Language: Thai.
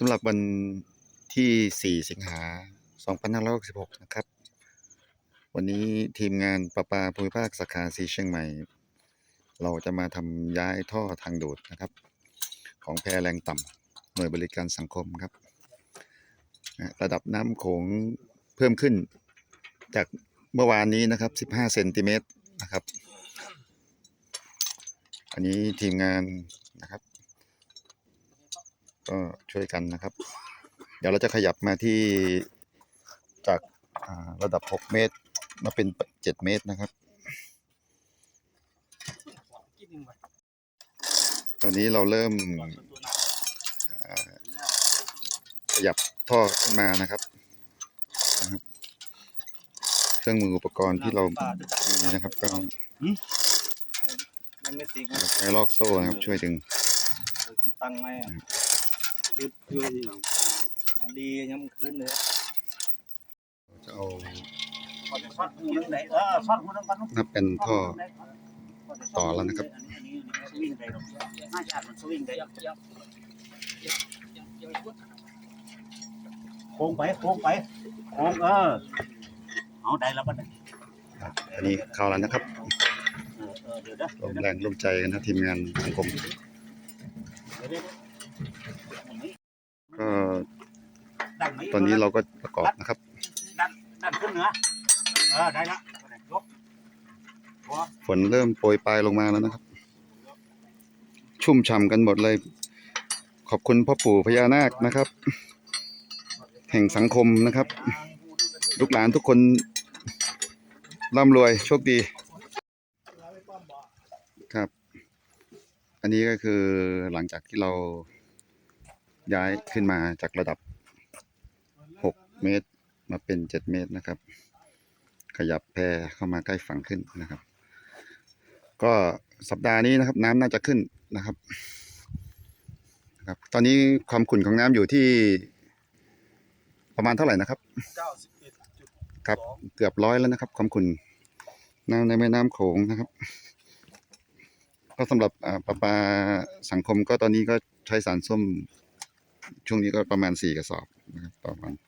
สำหรับวันที่ 4 สิงหา2566 นะครับ วันนี้ทีมงานประปาภูมิภาคสาขาสีเชียงใหม่ เราจะมาทำย้ายท่อทางดูดนะครับ ของแพแรงต่ำหน่วยบริการสังคมครับ ระดับน้ำโขงเพิ่มขึ้นจากเมื่อวานนี้นะครับ 15 เซนติเมตรนะครับ อันนี้ทีมงานนะครับ ก็ช่วยกันนะครับ เดี๋ยวเราจะขยับมาที่จากอ่าระดับ 6 เมตร มาเป็น 7 เมตรนะครับ ตอนนี้เราเริ่มอ่าขยับท่อขึ้นมานะครับนะครับ เครื่องมืออุปกรณ์ที่เรามีนะครับก็มันไม่ติดใช้ลอกโซ่นะครับช่วยดึงติดตังไหมอะคือคือดียังขึ้นเลยจะเอาช็อตหูนึงไหนเออช็อตหูนึงกันนับเป็นท่อต่อแล้วนะครับโค้งไปโค้งไปโค้งเออเอาได้แล้วบัดนี้อันนี้เข้าแล้วนะครับร่วมแรงร่วมใจกันนะทีมงานสังคม เดี๋ยวเดี๋ยว ก็ ดันไหมตอนนี้เราก็ประกอบนะครับ ดันดันขึ้นเหนือเออได้ละยกฝนเริ่มโปรยปลายลงมาแล้วนะครับ ชุ่มฉ่ำกันหมดเลย ขอบคุณพ่อปู่พญานาคนะครับ แห่งสังคมนะครับ ลูกหลานทุกคนร่ำรวยโชคดี ครับ อันนี้ก็คือหลังจากที่เราย้ายขึ้นมาจากระดับ6 เมตรมาเป็น7เมตรนะครับ ขยับแพเข้ามาใกล้ฝั่งขึ้นนะครับ ก็สัปดาห์นี้นะครับ น้ำน่าจะขึ้นนะครับครับ ตอนนี้ความขุ่นของน้ำอยู่ที่ประมาณเท่าไหร่นะครับเก้าสิบเอ็ดจุดครับเกือบร้อยแล้วนะครับ ความขุ่นน้ำในแม่น้ำโขงนะครับ ก็สำหรับอ่าประปาสังคมก็ตอนนี้ก็ใช้สารส้ม ช่วงนี้ก็ประมาณสี่กระสอบนะครับต่อวัน